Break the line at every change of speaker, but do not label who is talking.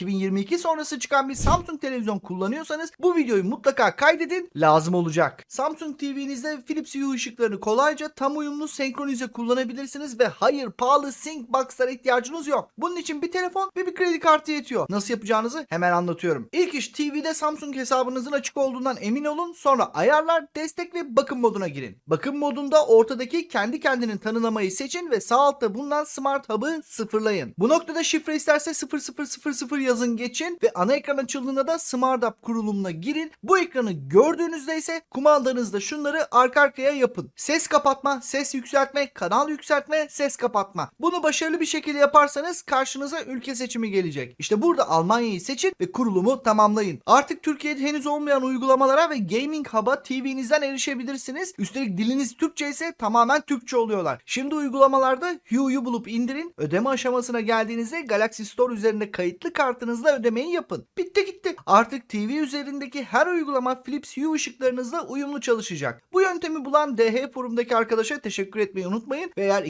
2022 sonrası çıkan bir Samsung televizyon kullanıyorsanız bu videoyu mutlaka kaydedin lazım olacak. Samsung TV'nizde Philips Hue ışıklarını kolayca tam uyumlu senkronize kullanabilirsiniz ve hayır pahalı sync box'lara ihtiyacınız yok. Bunun için bir telefon ve bir kredi kartı yetiyor. Nasıl yapacağınızı hemen anlatıyorum. İlk iş TV'de Samsung hesabınızın açık olduğundan emin olun. Sonra ayarlar, destek ve bakım moduna girin. Bakım modunda ortadaki kendi kendinin tanımlamayı seçin ve sağ altta bulunan Smart Hub'ı sıfırlayın. Bu noktada şifre isterse 0000 yazın geçin ve ana ekran açıldığında da Smart Hub kurulumuna girin. Bu ekranı gördüğünüzde ise kumandanızda şunları arka arkaya yapın. Ses kapatma, ses yükseltme, kanal yükseltme, ses kapatma. Bunu başarılı bir şekilde yaparsanız karşınıza ülke seçimi gelecek. İşte burada Almanya'yı seçin ve kurulumu tamamlayın. Artık Türkiye'de henüz olmayan uygulamalara ve Gaming Hub'a TV'nizden erişebilirsiniz. Üstelik diliniz Türkçe ise tamamen Türkçe oluyorlar. Şimdi uygulamalarda Hue'yu bulup indirin. Ödeme aşamasına geldiğinizde Galaxy Store üzerinde kayıtlı kartınızla ödemeyi yapın. Bitti gitti. Artık TV üzerindeki her uygulama Philips Hue ışıklarınızla uyumlu çalışacak. Bu yöntemi bulan DH forumdaki arkadaşa teşekkür etmeyi unutmayın ve eğer